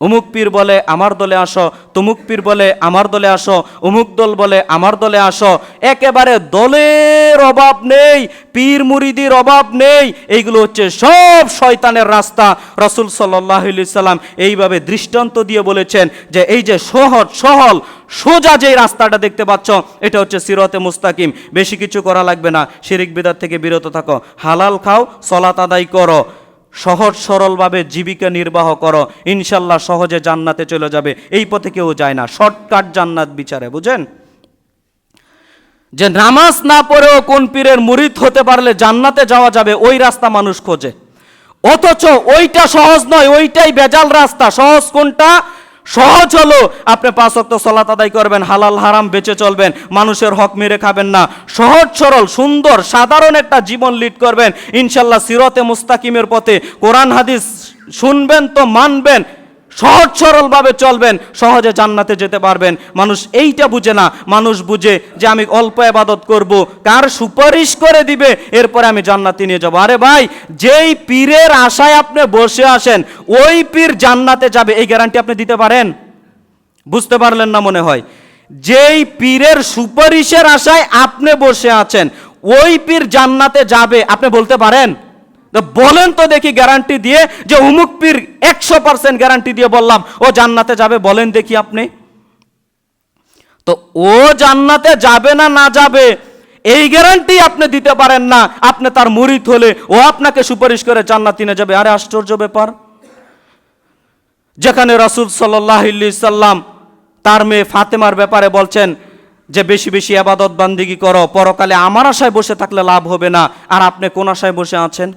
অমুক পীর বলে আমার দলে আসো, তমুক পীর বলে আমার দলে আসো, অমুক দল বলে আমার দলে আসো, একেবারে দলের অভাব নেই, পীর মুরিদির অভাব নেই, এইগুলো হচ্ছে সব শয়তানের রাস্তা। রসুল সাল্লাহ সাল্লাম এইভাবে দৃষ্টান্ত দিয়ে বলেছেন যে এই যে সহজ সহল, সোজা যে রাস্তাটা দেখতে পাচ্ছ, এটা হচ্ছে সিরতে মুস্তাকিম। বেশি কিছু করা লাগবে না, শিরিক বিদার থেকে বিরত থাকো। হালাল খাও, সলাত আদায় করো। সহজ সরলভাবে জীবিকা নির্বাহ করো। ইনশাল্লাহ সহজে জান্নাতে চলে যাবে। এই পথে কেউ যায় না। শর্টকাট জান্নাত বিচারে, বুঝেন? যে নামাজ না পড়েও কোন পীরের মুরিদ হতে পারলে জান্নাতে যাওয়া যাবে, ওই রাস্তা মানুষ খোঁজে। অথচ ওইটা সহজ নয়, ওইটাই বেজাল রাস্তা। সহজ কোনটা? সহজ হলো। আপনি পাঁচ অক্ত সলাত আদায় করবেন, হালাল, হারাম বেঁচে চলবেন, মানুষের হক মেরে খাবেন না। সহজ, সরল, সুন্দর, সাধারণ একটা জীবন লিড করবেন। ইনশাল্লাহ সিরতে মুস্তাকিমের পথে কোরআন, হাদিস শুনবেন তো মানবেন। সহজ সরলভাবে চলবেন, সহজে জান্নাতে যেতে পারবেন। মানুষ এইটা বুঝে না। মানুষ বুঝে যে আমি অল্প আবাদত করব, কার সুপারিশ করে দিবে, এরপরে আমি জান্নাতে নিয়ে যাব। আরে ভাই, যেই পীরের আশায় আপনি বসে আসেন ওই পীর জান্নাতে যাবে, এই গ্যারান্টি আপনি দিতে পারেন? বুঝতে পারলেন না মনে হয়? যেই পীরের সুপারিশের আশায় আপনি বসে আছেন, ওই পীর জান্নাতে যাবে, আপনি বলতে পারেন? তো বলেন তো দেখি গ্যারান্টি দিয়ে যে উমুক পীর একশো পার্সেন্ট গ্যারান্টি দিয়ে বললাম, ও জান্নাতে যাবে বলেন দেখি আপনি। তো ও জান্নাতে যাবে না না যাবে, এই গ্যারান্টি আপনি দিতে পারেন না, আপনি তার মুরিদ হলে ও আপনাকে সুপারিশ করে জান্নাত নিয়ে যাবে। আরে আশ্চর্য ব্যাপার। যেখানে রাসূল সাল্লাহ সাল্লাম তার মেয়ে ফাতেমার ব্যাপারে বলছেন যে, বেশি বেশি আবাদত বান্দিগি করো, পরকালে আমার আশায় বসে থাকলে লাভ হবে না, আর আপনি কোন আশায় বসে আছেন?